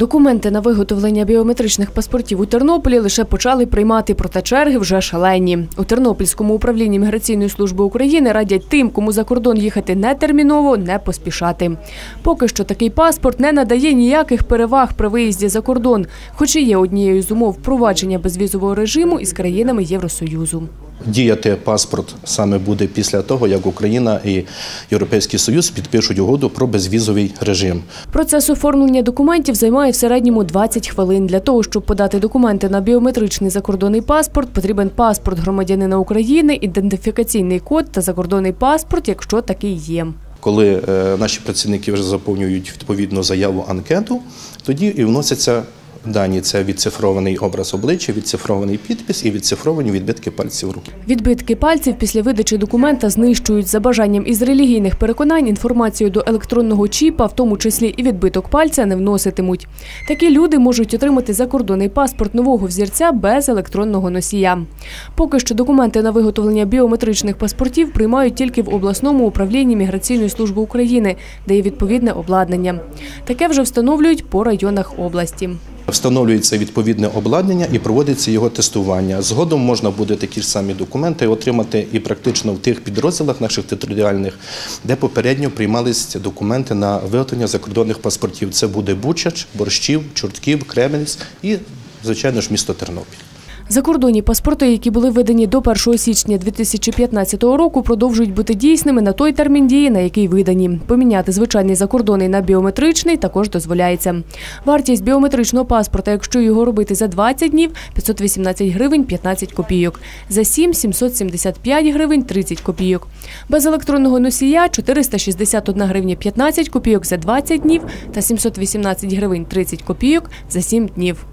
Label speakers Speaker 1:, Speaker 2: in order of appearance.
Speaker 1: Документи на виготовлення біометричних паспортів у Тернополі лише почали приймати, проте черги вже шалені. У Тернопільському управлінні міграційної служби України радять тим, кому за кордон їхати не терміново, не поспішати. Поки що такий паспорт не надає ніяких переваг при виїзді за кордон, хоч і є однією з умов впровадження безвізового режиму із країнами Євросоюзу.
Speaker 2: Діяти паспорт саме буде після того, як Україна і Європейський Союз підпишуть угоду про безвізовий режим.
Speaker 1: Процес оформлення документів займає в середньому 20 хвилин. Для того, щоб подати документи на біометричний закордонний паспорт, потрібен паспорт громадянина України, ідентифікаційний код та закордонний паспорт, якщо такий є.
Speaker 2: Коли е, наші працівники вже заповнюють відповідну заяву анкету, тоді і вносяться дані. Це відцифрований образ обличчя, відцифрований підпис і відцифровані відбитки пальців рук.
Speaker 1: Відбитки пальців після видачі документа знищують за бажанням із релігійних переконань інформацію до електронного чіпа, в тому числі і відбиток пальця, не вноситимуть. Такі люди можуть отримати закордонний паспорт нового взірця без електронного носія. Поки що документи на виготовлення біометричних паспортів приймають тільки в обласному управлінні міграційної служби України, де є відповідне обладнання. Таке вже встановлюють по районах області.
Speaker 2: Встановлюється відповідне обладнання і проводиться його тестування. Згодом можна буде такі ж самі документи отримати і практично в тих підрозділах наших територіальних, де попередньо приймалися документи на виготовлення закордонних паспортів. Це буде Бучач, Борщів, Чортків, Кременець і, звичайно ж, місто Тернопіль.
Speaker 1: Закордонні паспорти, які були видані до 1 січня 2015 року, продовжують бути дійсними на той термін дії, на який видані. Поміняти звичайний закордонний на біометричний також дозволяється. Вартість біометричного паспорта, якщо його робити за 20 днів, 518 гривень 15 копійок. За 7 – 775 гривень 30 копійок. Без електронного носія 461 гривня 15 копійок за 20 днів та 718 гривень 30 копійок за 7 днів.